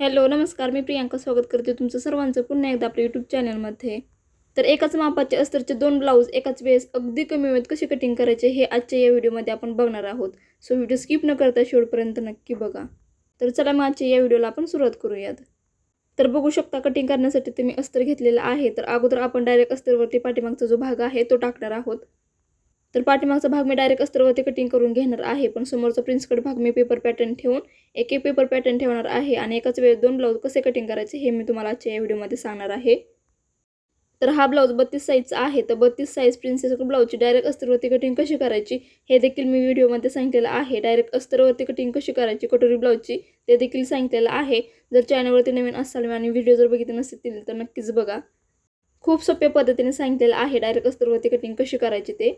Hello नमस्कार. मी प्रियांका स्वागत करते तुमचं सर्वांचं पुन्हा एकदा आपल्या यूट्यूब चॅनलमध्ये तर एकाच मापाचे अस्तरचे दोन ब्लाऊज एकाच वेळेस अगदी कमी वेळेत कसे कटिंग करायचे हे आजच्या या व्हिडिओमध्ये आपण बघणार आहोत. सो व्हिडिओ स्किप न करता शेवटपर्यंत नक्की बघा. तर चला मग आजच्या या व्हिडिओला आपण सुरुवात करूयात. तर बघू शकता कटिंग करण्यासाठी तुम्ही अस्तर घेतलेलं आहे. तर अगोदर आपण डायरेक्ट अस्तरवरती पाठीमागचा जो भाग आहे तो टाकणार आहोत. तर पाठीमागचा भाग मी डायरेक्ट अस्तरवरती कटिंग करून घेणार आहे. पण समोरचा प्रिन्सकट भाग मी पेपर पॅटर्न ठेवून एक एक पेपर पॅटर्न ठेवणार आहे आणि एकाच वेळेस दोन ब्लाऊज कसे कटिंग करायचे हे मी तुम्हाला आजच्या या व्हिडिओमध्ये सांगणार आहे. तर हा ब्लाऊज बत्तीस साईजचा आहे. तर बत्तीस साईज प्रिन्सेस ब्लाऊजची डायरेक्ट अस्तरवरती कटिंग कशी करायची हे देखील मी व्हिडिओमध्ये सांगितलेलं आहे. डायरेक्ट अस्तरवरती कटिंग कशी करायची कटोरी ब्लाऊजची ते देखील सांगितलेलं आहे. जर चॅनलवरती नवीन असाल आणि व्हिडिओ जर बघितले नसतील तर नक्कीच बघा. खूप सोप्या पद्धतीने सांगितलेलं आहे. डायरेक्ट अस्तरवरती कटिंग कशी करायची ते.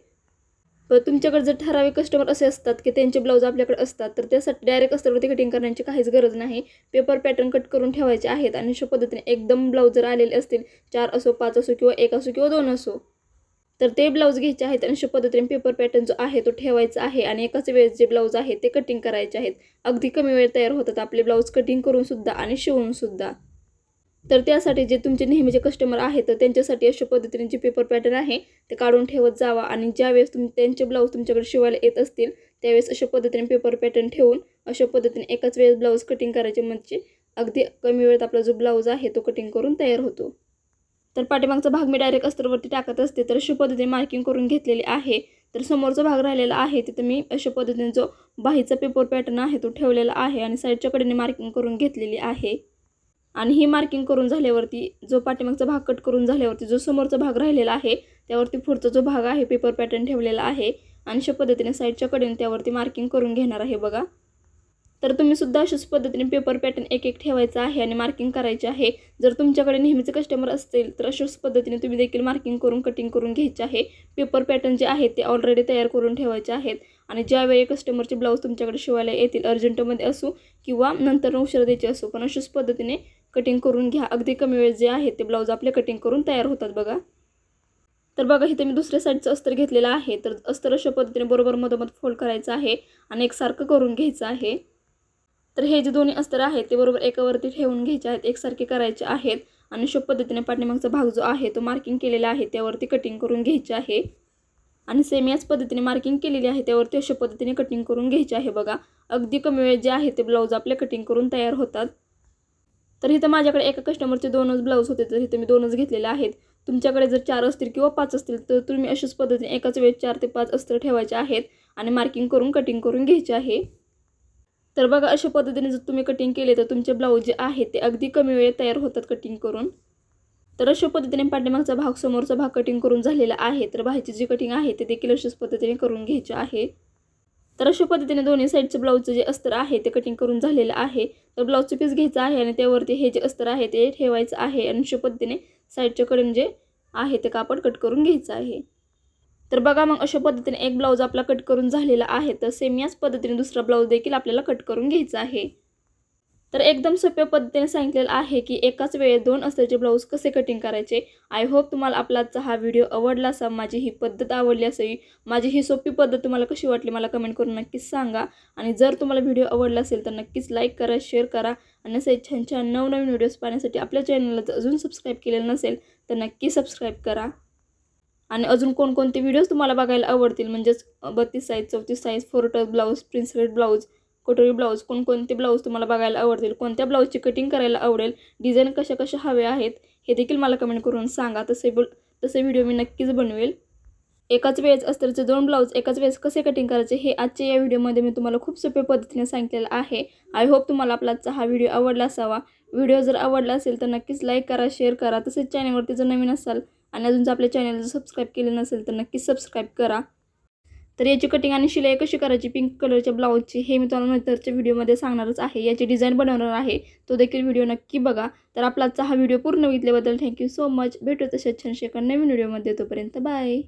तुमच्याकडे जर ठराविक कस्टमर असे असतात की त्यांचे ब्लाऊज आपल्याकडे असतात तर त्यासाठी डायरेक्ट अस्तरवरती कटिंग करण्याची काहीच गरज नाही. पेपर पॅटर्न कट करून ठेवायचे आहेत आणि अशा पद्धतीने एकदम ब्लाऊज जर आलेले असतील चार असो पाच असो किंवा एक असो किंवा दोन असो तर ते ब्लाऊज घ्यायचे आहेत आणि अशा पद्धतीने पेपर पॅटर्न जो आहे तो ठेवायचा आहे आणि एकाच वेळेस जे ब्लाऊज आहे ते कटिंग करायचे आहेत. अगदी कमी वेळ तयार होतात आपले ब्लाऊज कटिंग करून सुद्धा आणि शिवून सुद्धा. तर त्यासाठी जे तुमचे नेहमीचे कस्टमर आहेत तर त्यांच्यासाठी अशा पद्धतीने जे पेपर पॅटर्न आहे ते काढून ठेवत जावा. आणि ज्यावेळेस तुम त्यांचे ब्लाऊज तुमच्याकडे शिवायला येत असतील त्यावेळेस अशा पद्धतीने पेपर पॅटर्न ठेवून अशा पद्धतीने एकाच वेळेस ब्लाऊज कटिंग करायचे म्हणजे अगदी कमी वेळेत आपला जो ब्लाऊज आहे तो कटिंग करून तयार होतो. तर पाठीमागचा भाग मी डायरेक्ट अस्तरवरती टाकत असते तर अशा पद्धतीने मार्किंग करून घेतलेली आहे. तर समोरचा भाग राहिलेला आहे तिथं मी अशा पद्धतीने जो बाहीचा पेपर पॅटर्न आहे तो ठेवलेला आहे आणि साईडच्या कडेने मार्किंग करून घेतलेली आहे. आणि ही मार्किंग करून झाल्यावरती जो पाठीमागचा भाग कट करून झाल्यावरती जो समोरचा भाग राहिलेला आहे त्यावरती पुढचा जो भाग आहे पेपर पॅटर्न ठेवलेला आहे आणि अशा पद्धतीने साईडच्या कडेने त्यावरती मार्किंग करून घेणार आहे बघा. तर तुम्ही सुद्धा अशाच पद्धतीने पेपर पॅटर्न एक एक ठेवायचा आहे आणि मार्किंग करायचे आहे. जर तुमच्याकडे नेहमीचे कस्टमर असतील तर अशाच पद्धतीने तुम्ही देखील मार्किंग करून कटिंग करून घ्यायचे आहे. पेपर पॅटर्न जे आहेत ते ऑलरेडी तयार करून ठेवायचे आहेत. आणि ज्यावेळी कस्टमरचे ब्लाऊज तुमच्याकडे शिवायला येतील अर्जंटमध्ये असो किंवा नंतर उशीर द्यायचे असो पण अशाच पद्धतीने कटिंग करून घ्या. अगदी कमी वेळ जे आहे ते ब्लाऊज आपले कटिंग करून तयार होतात बघा. तर बघा इथे मी दुसऱ्या साईडचं अस्तर घेतलेलं आहे. तर अस्तर अशा पद्धतीने बरोबर मधोमध फोल्ड करायचं आहे आणि एकसारखं करून घ्यायचं आहे. तर हे जे दोन्ही अस्तर आहेत ते बरोबर एकावरती ठेवून घ्यायचे आहेत. एकसारखे करायचे आहेत आणि अशा पद्धतीने पाठीमागचा भाग जो आहे तो मार्किंग केलेला आहे त्यावरती कटिंग करून घ्यायचे आहे. आणि सेम याच पद्धतीने मार्किंग केलेली आहे त्यावरती अशा पद्धतीने कटिंग करून घ्यायचे आहे बघा. अगदी कमी वेळ जे आहे ते ब्लाऊज आपले कटिंग करून तयार होतात. तर इथं माझ्याकडे एका कस्टमरचे दोनच ब्लाऊज होते तर इथं मी दोनच घेतलेले आहेत. तुमच्याकडे जर चार असतील किंवा पाच असतील तर तुम्ही अशाच पद्धतीने एकाच वेळेस चार ते पाच अस्त्र ठेवायचे आहेत आणि मार्किंग करून कटिंग करून घ्यायचे आहे. तर बघा अशा पद्धतीने जर तुम्ही कटिंग केले तर तुमचे ब्लाऊज जे आहेत ते अगदी कमी वेळेत तयार होतात कटिंग करून. तर अशा पद्धतीने पाठीमागचा भाग समोरचा भाग कटिंग करून झालेला आहे. तर बाहेरची जी कटिंग आहे ते देखील अशाच पद्धतीने करून घ्यायचे आहे. तर अशा पद्धतीने दोन्ही साईडचं ब्लाऊजचं जे अस्तर आहे ते कटिंग करून झालेलं आहे. तर ब्लाऊजचं पीस घ्यायचं आहे आणि त्यावरती हे जे अस्तर आहे ते ठेवायचं आहे आणि अशा पद्धतीने साईडच्या कडून जे आहे ते कापड कट करून घ्यायचं आहे. तर बघा मग अशा पद्धतीने एक ब्लाऊज आपला कट करून झालेला आहे. तर सेम याच पद्धतीने दुसरा ब्लाऊज देखील आपल्याला कट करून घ्यायचा आहे. तर एकदम सोप्या पद्धतीने सांगितलेलं आहे की एकाच वेळेत दोन असल्याचे ब्लाऊज कसे कटिंग करायचे? आय होप तुम्हाला आपला आजचा हा व्हिडिओ आवडला असा माझी ही पद्धत आवडली असावी माझी ही सोपी पद्धत तुम्हाला कशी वाटली मला कमेंट करून नक्कीच सांगा. आणि जर तुम्हाला व्हिडिओ आवडला असेल तर नक्कीच लाईक करा शेअर करा. आणि असे छान छान नवनवीन व्हिडिओज पाहण्यासाठी आपल्या चॅनलला जर अजून सबस्क्राईब केलेलं नसेल तर नक्की सबस्क्राईब करा. आणि अजून कोणकोणते व्हिडिओज तुम्हाला बघायला आवडतील? म्हणजेच बत्तीस साईज चौतीस साईज फोरटक ब्लाऊज प्रिन्सवेट ब्लाऊज कटोरी ब्लाऊज कोणकोणते ब्लाऊज तुम्हाला बघायला आवडतील कोणत्या ब्लाऊजची कटिंग करायला आवडेल डिझाईन कशा कशा हवे आहेत हे देखील मला कमेंट करून सांगा. तसे ब तसे व्हिडिओ मी नक्कीच बनवेल. एकाच वेळेस अस्तरचे दोन ब्लाऊज एकाच वेळेस कसे कटिंग करायचे हे आजच्या या व्हिडिओमध्ये मी तुम्हाला खूप सोप्या पद्धतीने सांगितलेलं आहे. आय होप तुम्हाला आपला आजचा हा व्हिडिओ आवडला असावा. व्हिडिओ जर आवडला असेल तर नक्कीच लाईक करा शेअर करा. तसेच चॅनलवरती जर नवीन असाल आणि अजून जर आपल्या चॅनल जर सबस्क्राईब केले नसेल तर नक्कीच सबस्क्राईब करा. तर याची कटिंग आणि शिलाई कशी करायची? पिंक कलरच्या ब्लाऊजची हे मी तुम्हाला नंतरच्या व्हिडिओमध्ये सांगणारच आहे. याची डिझाईन बनवणार आहे. तो देखील व्हिडिओ नक्की बघा. तर आपला आजचा हा व्हिडिओ पूर्ण बघितल्याबद्दल थँक्यू सो मच भेटू तशाच छान शेकन नवीन व्हिडिओमध्ये तोपर्यंत बाय